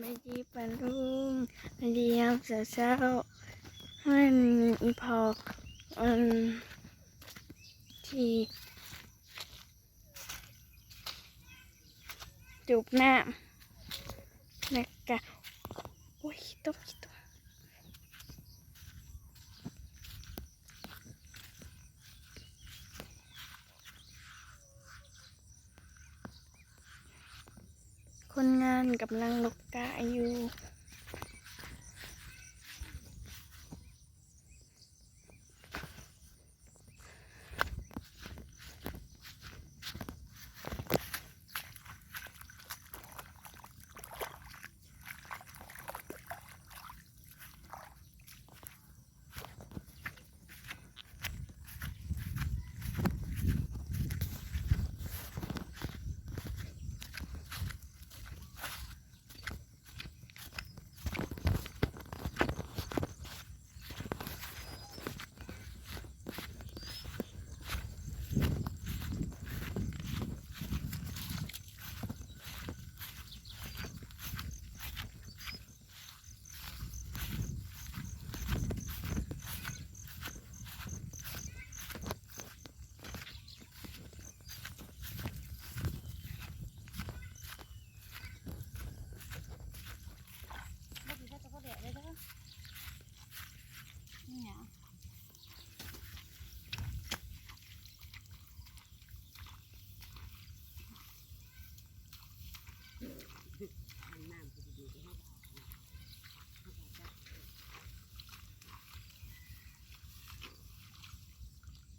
ไม่ดีปะลุงไม่ดียามเช้าๆมันอีพออันที่จูบหน้าแล้วก็โอ้ยขี้ตบ คนงานกำลังลกกาอยู่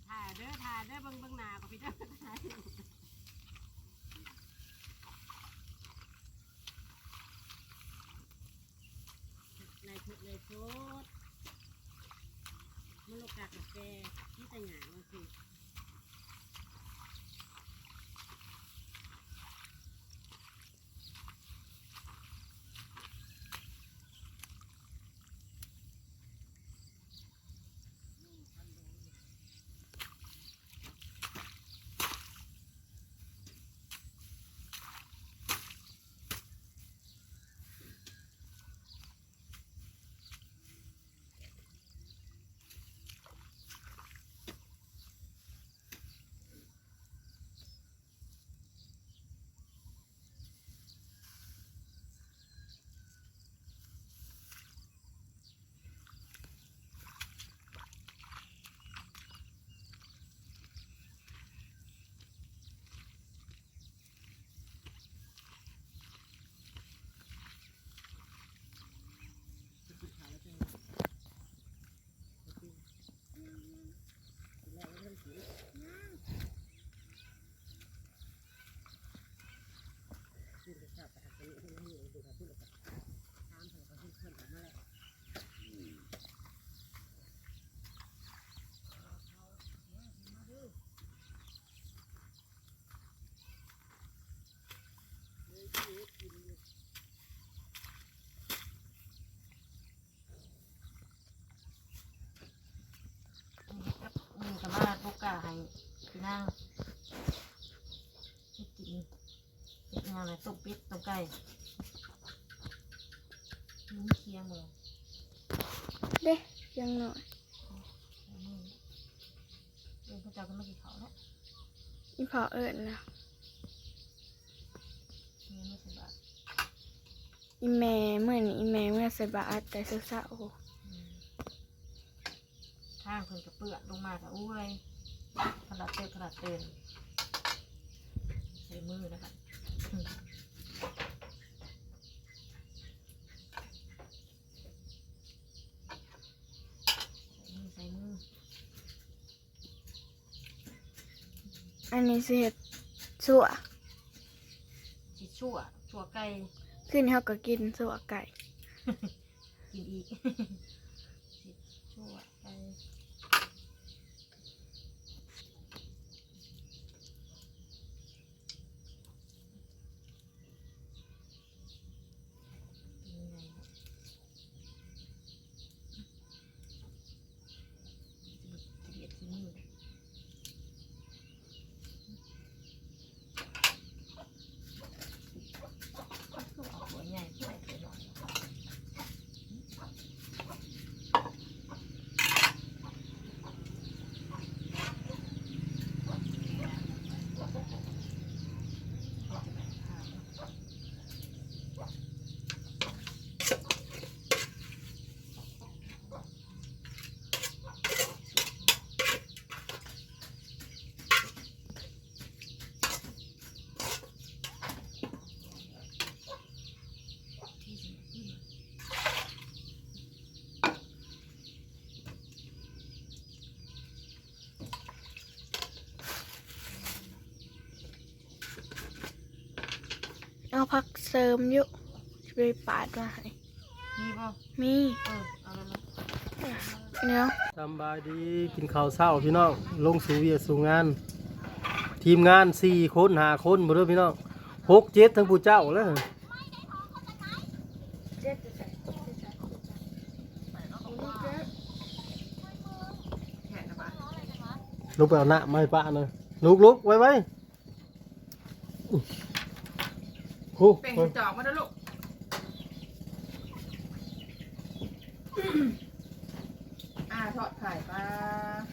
ถ่าเด้อถ่าเด้อเบิ่งเบิ่งหน้าก็พี่เด้อถ่าใน ทุกในโซดมันโอกากับแกที่แต่หยาว่าสิมีกับมาลูกกาให้พี่ นางให้กินเห็ดงานอะไรต้มเป็ดต้มไก่มุ้งเคียงเลยเด้ยังหน่อยเรื่องพระเจ้าก็ไม่กินเขาแล้วอีพอเอิญนะเนี่ยไม่สบายอีแม่เมื่อนี้อีแม่เมื่อใส่บาตรแต่เช้าอืมทางเพิ่นกระเปื้อนลงมาแต่อุ้ย ขนาดเตือนขนาดเตือนใส่มือนะคะอืมใส่มือใส่มือๆอันนี้สิเฮ็ดสั่วสิชั่ว ชั่วไก่ ขึ้นเขาก็กินสั่วไก่ กินอีกสิชั่วไก่เป็นไงเนาะจะเบียดที่มือคือเอาหัวใหญ่ใส่ไปหน่อย เอาพักเสริมอยู่จะไปปาดมาให้มีป่ะมีเออเอาแล้วเดี๋ยวสำบายดีกินข้าวเช้าพี่น้องลงสู่เวียกสู่งาน ทีมงานสี่คนหาคนบ่เด้อพี่น้องหกเจ็ดทั้งผู้เจ้าแล้วแขนนะบ้าลุกไปเอาหน้าไม้ป้าหน่อยลุกลุกไว้ไว้ ครูเป็นจอกมาด้วยลูกอ่าทอดไข่ปลา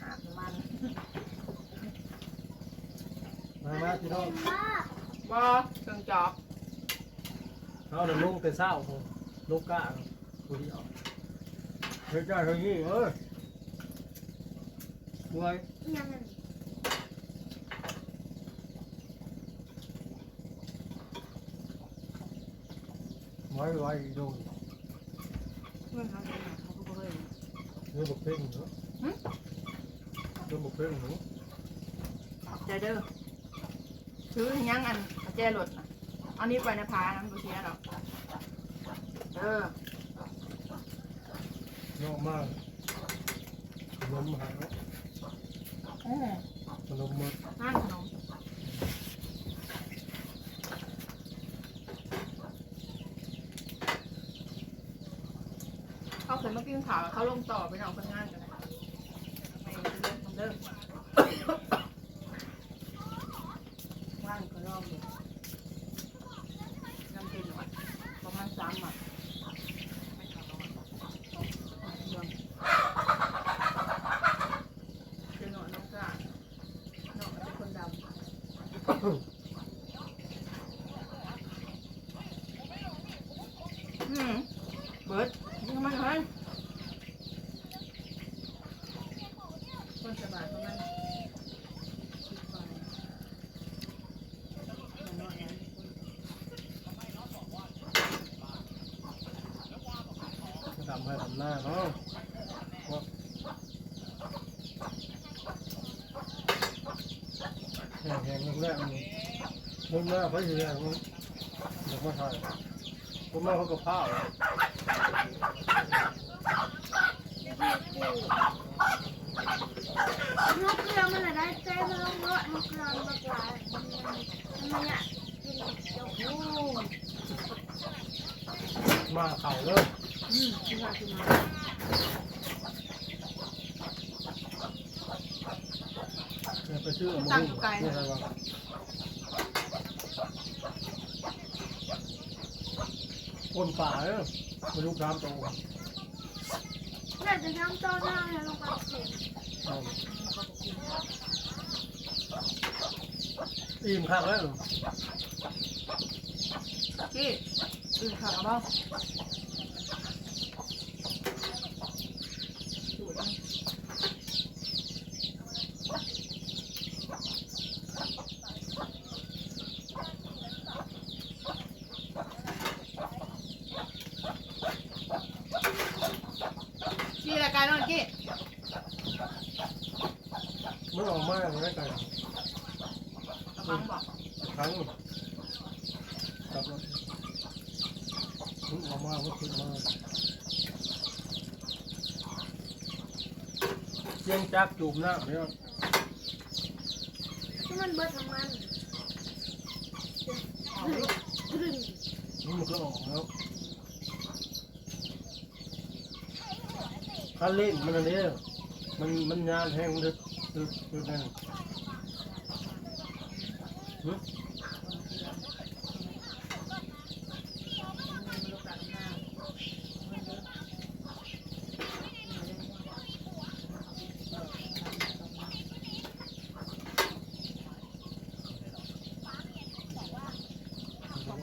หาบน้ำมันมามาพี่น้องบอเครื่องจอกเขาเดินลงแต่เช้าพอลูกก้าผู้เดียวเฮ้ยจ้าเฮ้ยนี่เอ้ยมวยไว้ไว้ดูเพื่อเขาจะหาเขาก็บ่เลยเรื่องบุกเพ่งเนาะเรื่องบุกเพ่งเนาะใจเด้อซื้อยังอันเอาแจรถนะเอานี้ไปในพาน้ำดูเสียหรอกเออเยอะมากขนมหาเออขนมหมดนั่นขนมเขาเคยมากินข่าวเขา ลงต่อไปนอนคนงานกันนะไปเรื่องมันเริ่มว่างก็รอบเลยน้ำเป็นหน่อยประมาณสามหมัดเจอหน่อยน้องกล้าน้องเป็นคนดำ อืมเบิร์ดยิงมันเลยคนสบาย ประมาณสิบกว่าอย่างน้อยนะทำให้ทำหน้าเนาะแห้งแห้งแรกนี่มุนหน้าเขาอยู่เนี่ยมันเด็กมาถ่ายมุนหน้าเขาก็ผ้า นกเรือมันอะไรเต้มันลงรถนกเรือมันบักหลายมันมันอยากกินเจ้าโอ้ มาเข่าเลย อืมที่ว่าที่มา ไปชื่อมึงนี่อะไรวะคนป่าเออมาลูกน้ำโตน่าจะย้ำต้นหน้าแล้วลงไปเข็นอิ่มข้างแล้วพี่ตื่นข่าวบ้าง กี่รายการนอนกี่เมื่อออกมาไม่ไกลกระบังบอกครั้งกลับรถออกมาก็ขึ้นมาเสียงจักจูบหน้าเนี่ยที่มันเบิดน้ำมันนี่มันก็ออกแล้ว คันเล่นมันอันนี้มันมันยานแห้งดึกดึกดึกแห้งหึ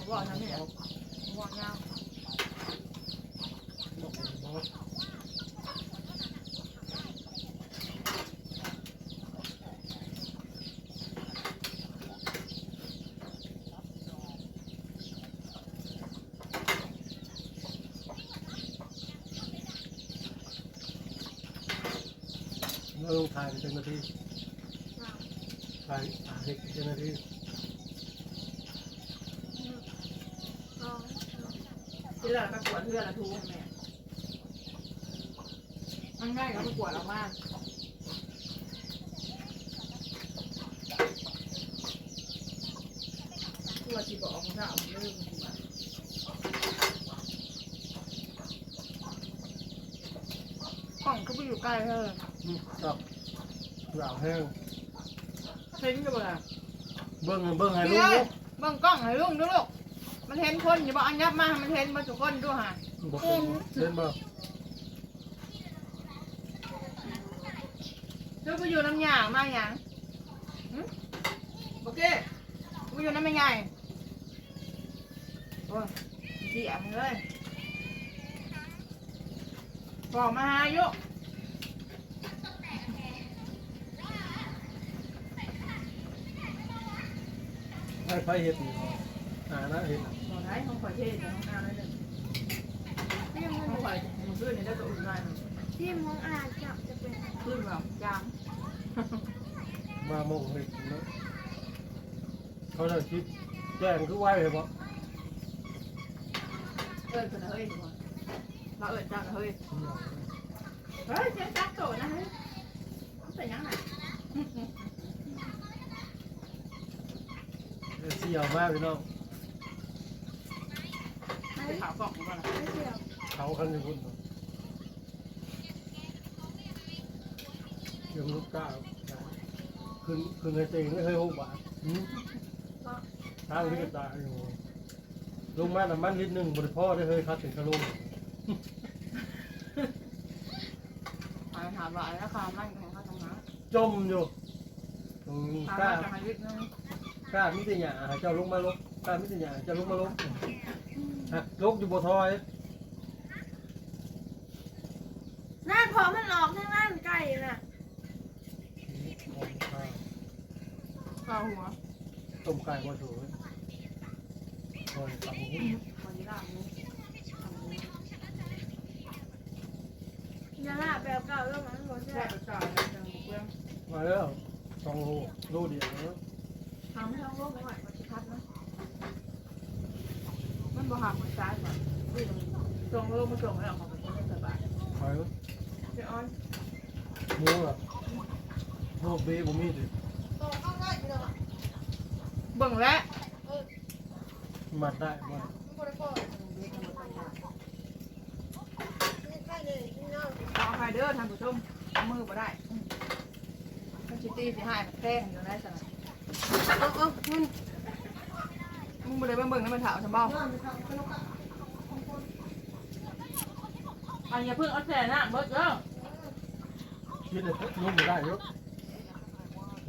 บอกนะเนี่ยบอกยาว เราลงถ่ายเป็นนาทีถ่ายถ่ายเป็นนาทีกินแล้วก็ปวดเพื่อละทูแม่มันง่ายกับประกวดออกมากตัวที่บอกของเราเรื่องมันกล่องก็ไปอยู่ใกล้เธออืม ครับหลาวแห้งเห็นกันบ่ล่ะเบิ้งเบิ้งให้ลูพี่กเอ้ยลูกเบิ่งกล้องให้ลุงดูลูก มันเห็นคนอย่าบอกอันยับมาให้มันเห็นมาทุกคนดูหาบอกเป็นเล่นบ่เธอไปอยู่น้ำยามาอย่างหึโอเคไปอยู่น้ำไม่ใหญ่โอ้ยเสียมเลยบอกมาหายุ ให้ไฟเห็ดอ่านะเห็ดบอกได้ของข่อยเทศของงานนั่นเองของข่อยมันขึ้นนี่ได้ก็อุ่นได้ที่มองอ่านจับจะเป็นขึ้นแบบจางมาโมงเห็ดเนาะเขาจะคิดแจ้งคือไหวเลยบ่เอิญคนเฮ้ยเราเอิญจังเฮ้ยเฮ้ยเจ๊จักโตนะเฮ้ยเป็นยังไง เสี่ยวมากพี่น้องไปข่าวกล่องก่อนนะไม่เสียวเขาคันอยู่พุ่นเนาะยังลูกก้าขึ้นขึ้นในเตียงไม่เคยหกบาทหืมทางนี้ก็ตายอยู่ลงมาน้ำมันนิดนึงบริพ่อได้เคยคัดถึงกระลุงไปถามว่าอะไรราคามันของเขาตรงนั้นจมอยู่ตรงถามกล้าว่าจะมาลึกนึง กล้ามิตรหยาหาเจ้าลงมาลบกล้ามิตรหยาเจ้าลงมาลบฮะลกอยู่บ่ทอยนั่นพอมันออกทั้งนั้นไก่น่ะข้าวหัวต้มไก่บ่ถูกคอยตับหมูวันนี้ล่างนี้ยาลาแบบเก่าแล้วมันหมดแซ่แล้วบก่อนนะจังเพื่อนมาแล้วสองโลโลเดียวแล้ว ทำให้ท้องโลกไม่ไหวมันจะพัดนะมันบ่หักมันซ้ายก่อนตรงโลกมันตรงแล้วของมันจะสบายไปแล้วเจ้าอ้อนหมูล่ะโลเบ้บ่มีดิเบิ่งแล้วมัดได้บ่เอาใครเดอท่านผู้ชมมือบ่ได้มันชิตี้สิหายมันแกล้งอยู่ได้สนะ เออเออมึงมึงบ่ได้เบิ่งๆนั่นมันถาวฉันบ่อันอย่าเพิ่งเอาแส่นะเบิดเด้อคิดเลยนุ่มได้ยู่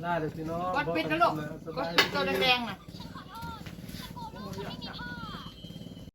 ได้เลยพี่น้องกดปิดนะลูกกดปิดตัวแดงๆน่ะ